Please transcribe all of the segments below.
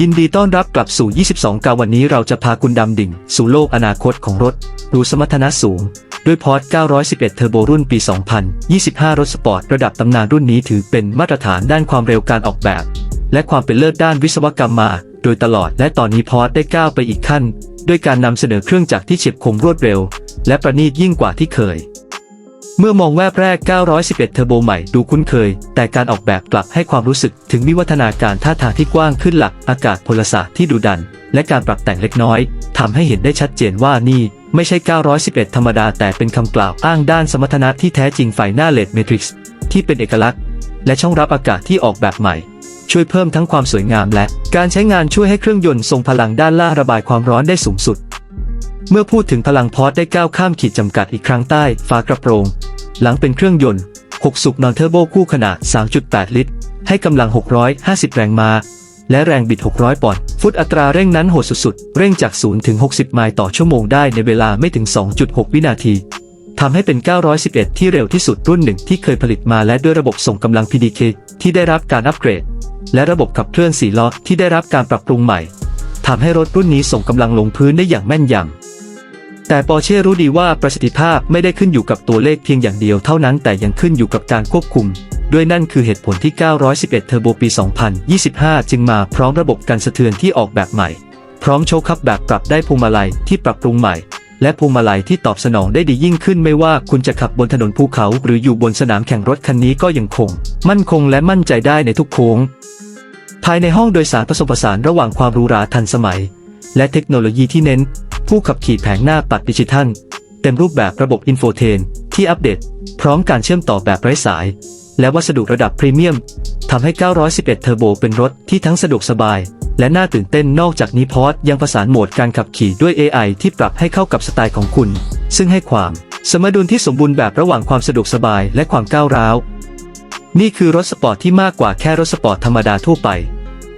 ยินดีต้อนรับกลับสู่ 22 กาวันนี้เราจะพาคุณดำดิ่ง สู่โลกอนาคตของรถรู้สมรรถนะสูง ด้วยพอร์ต911 เทอร์โบรุ่นปี 2025 รถสปอร์ตระดับตำนานรุ่นนี้ถือเป็นมาตรฐานด้านความเร็วการออกแบบ และความเป็นเลิศด้านวิศวกรรมมา โดยตลอดและตอนนี้พอร์ตได้ก้าวไปอีกขั้น ด้วยการนำเสนอเครื่องจักรที่เฉียบคมรวดเร็ว และประณีตยิ่งกว่าที่เคย เมื่อมองแวบแรก 911 เทอร์โบใหม่ดูคุ้นเคย แต่การออกแบบกลับให้ความรู้สึกถึงวิวัฒนาการท่าทางที่กว้างขึ้นหลักอากาศพลศาสตร์ที่ดุดัน และการปรับแต่งเล็กน้อยทำให้เห็นได้ชัดเจนว่านี่ไม่ใช่ 911 ธรรมดาแต่เป็นคำกล่าวอ้างด้านสมรรถนะที่แท้จริงไฟหน้าเลดเมทริกซ์ที่เป็นเอกลักษณ์ และช่องรับอากาศที่ออกแบบใหม่ ช่วยเพิ่มทั้งความสวยงามและการใช้งานช่วยให้เครื่องยนต์ทรงพลังด้านล่างระบายความร้อนได้สูงสุด เมื่อพูดถึงพลังพอร์ตได้ก้าวข้ามขีดจำกัดอีกครั้งใต้ฝากระโปรง หลังเป็นเครื่องยนต์ 6 สูบนอนเทอร์โบคู่ขนาด 3.8 ลิตร ให้กำลัง 650 แรงม้า และแรงบิด 600 ปอนด์ ฟุตอัตราเร่งนั้นโหดสุดๆ เร่งจาก 0 ถึง 60 ไมล์ต่อชั่วโมงได้ในเวลาไม่ถึง 2.6 วินาที ทำให้เป็น 911 ที่เร็วที่สุดรุ่นหนึ่งที่เคยผลิตมาและด้วยระบบส่งกำลัง PDK ที่ได้รับการอัปเกรด และระบบขับเคลื่อน4ล้อที่ได้รับการปรับปรุงใหม่ทำให้รถรุ่นนี้ส่งกำลังลงพื้นได้อย่างแม่นยำ แต่ปอร์เช่รู้ดีว่าประสิทธิภาพไม่ได้ขึ้นอยู่กับตัวเลขเพียงอย่างเดียวเท่านั้นแต่ยังขึ้นอยู่กับการควบคุม ด้วยนั่นคือเหตุผลที่ 911 เทอร์โบปี 2025 จึงมาพร้อมระบบการสะเทือนที่ออกแบบใหม่ พร้อมโชคคับแบบปรับได้พวงมาลัยที่ปรับปรุงใหม่ และพวงมาลัยที่ตอบสนองได้ดียิ่งขึ้นไม่ว่าคุณจะขับบนถนนภูเขาหรืออยู่บนสนามแข่งรถคันนี้ก็ยังคง มั่นคงและมั่นใจได้ในทุกโค้ง ภายในห้องโดยสารผสมผสานระหว่างความหรูหราทันสมัย และเทคโนโลยีที่เน้น ผู้ขับขี่แผงหน้าปัดดิจิทัล เต็มรูปแบบระบบอินโฟเทนที่อัปเดต พร้อมการเชื่อมต่อแบบไร้สาย และวัสดุระดับพรีเมียมทำให้ 911 เทอร์โบเป็นรถที่ทั้งสะดวกสบาย และน่าตื่นเต้นนอกจากนี้พอร์ตยังประสานโหมดการขับขี่ด้วย AI ที่ปรับให้เข้ากับสไตล์ของคุณ ซึ่งให้ความสมดุลที่สมบูรณ์แบบระหว่างความสะดวกสบายและความก้าวร้าว นี่คือรถสปอร์ตที่มากกว่าแค่รถสปอร์ตธรรมดาทั่วไป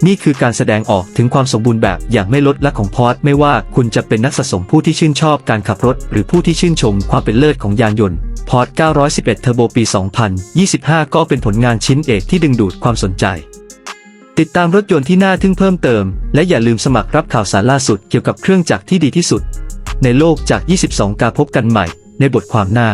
นี่คือการแสดงออกถึงความสมบูรณ์แบบอย่างไม่ลดละของพอร์ตไม่ว่าคุณจะเป็นนักสะสมผู้ที่ชื่นชอบการขับรถ หรือผู้ที่ชื่นชมความเป็นเลิศของยานยนต์พอร์ต911เทอร์โบปี 2025 ก็เป็นผลงานชิ้นเอกที่ดึงดูดความสนใจ ติดตามรถยนต์ที่น่าทึ่งเพิ่มเติม และอย่าลืมสมัครรับข่าวสารล่าสุดเกี่ยวกับเครื่องจักรที่ดีที่สุด ในโลกจาก 22 การพบกันใหม่ ในบทความหน้า